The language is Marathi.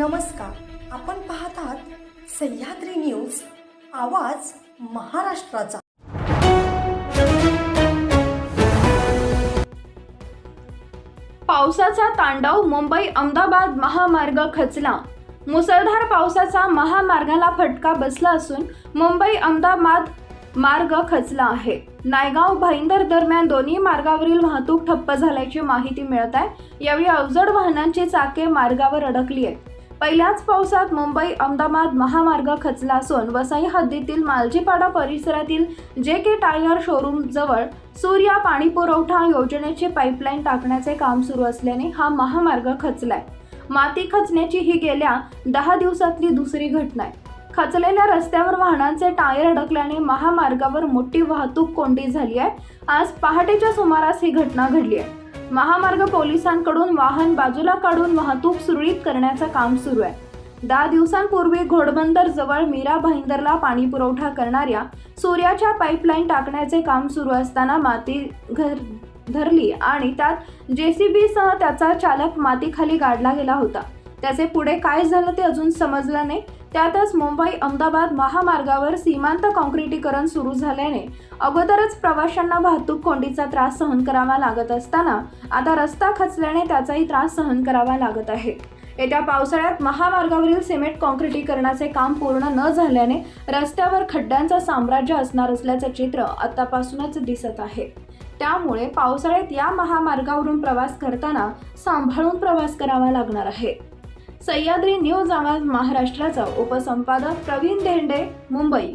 नमस्कार. आपण पाहत आहात सह्याद्री न्यूज आवाज महाराष्ट्राचा. पावसाचा तांडव मुंबई अहमदाबाद महामार्ग खचला. मुसळधार पावसाचा महामार्गाला फटका बसला असून मुंबई अहमदाबाद मार्ग खचला आहे. नायगाव भाईंदर दरम्यान दोन्ही मार्गावरील वाहतूक ठप्प झाल्याची माहिती मिळत आहे. यावेळी अवजड वाहनांची चाके मार्गावर अडकली आहेत. पहिल्याच पावसात मुंबई अहमदाबाद महामार्ग खचला असून वसई हद्दीतील मालजीपाडा परिसरातील जे के टायर शोरूम जवळ सूर्या पाणी पुरवठा योजनेची पाईपलाईन टाकण्याचे काम सुरू असल्याने हा महामार्ग खचलाय. माती खचण्याची ही गेल्या दहा दिवसातली दुसरी घटना आहे. खचलेल्या रस्त्यावर वाहनांचे टायर अडकल्याने महामार्गावर मोठी वाहतूक कोंडी झाली आहे. आज पहाटेच्या सुमारास ही घटना घडली आहे. महामार्ग पोलिसांकडून वाहन बाजूला काढून वाहतूक सुरळीत करण्याचं काम सुरू आहे. दहा दिवसांपूर्वी घोडबंदर जवळ मीरा भाईंदरला पाणी पुरवठा करणाऱ्या सूर्याच्या पाईपलाईन टाकण्याचे काम सुरू असताना माती घर धरली आणि त्यात जेसीबीसह त्याचा चालक मातीखाली गाडला गेला होता. त्याचे पुढे काय झालं ते अजून समजलं नाही. त्यातच मुंबई अहमदाबाद महामार्गावर सीमांत काँक्रिटीकरण सुरू झाल्याने अगोदरच प्रवाशांना वाहतूक कोंडीचा त्रास सहन करावा लागत असताना आता रस्ता खचल्याने त्याचाही त्रास सहन करावा लागत आहे. येत्या पावसाळ्यात महामार्गावरील सिमेंट काँक्रिटीकरणाचे काम पूर्ण न झाल्याने रस्त्यावर खड्ड्यांचं साम्राज्य असणार असल्याचं चित्र आतापासूनच दिसत आहे. त्यामुळे पावसाळ्यात या महामार्गावरून प्रवास करताना सांभाळून प्रवास करावा लागणार आहे. सह्याद्री न्यूज आवाज महाराष्ट्राचा उपसंपादक प्रवीण देंडे मुंबई.